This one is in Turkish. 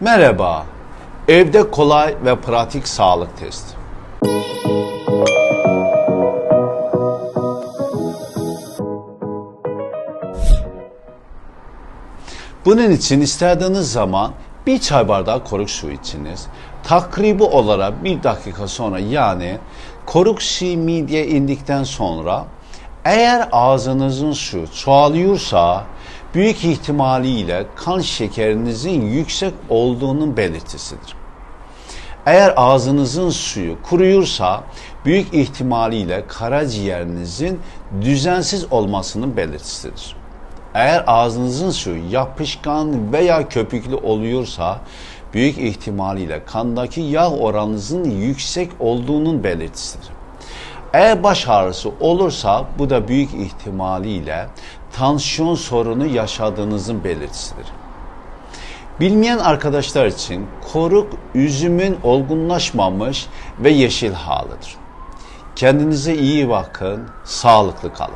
Merhaba. Evde kolay ve pratik sağlık testi. Bunun için istediğiniz zaman bir çay bardağı koruk su içiniz. Takribi olarak bir dakika sonra yani koruk su midye indikten sonra eğer ağzınızın su çoğalıyorsa büyük ihtimaliyle kan şekerinizin yüksek olduğunun belirtisidir. Eğer ağzınızın suyu kuruyorsa büyük ihtimaliyle karaciğerinizin düzensiz olmasının belirtisidir. Eğer ağzınızın suyu yapışkan veya köpüklü oluyorsa büyük ihtimaliyle kandaki yağ oranınızın yüksek olduğunun belirtisidir. Eğer baş ağrısı olursa bu da büyük ihtimaliyle tansiyon sorunu yaşadığınızın belirtisidir. Bilmeyen arkadaşlar için koruk üzümün olgunlaşmamış ve yeşil halıdır. Kendinize iyi bakın, sağlıklı kalın.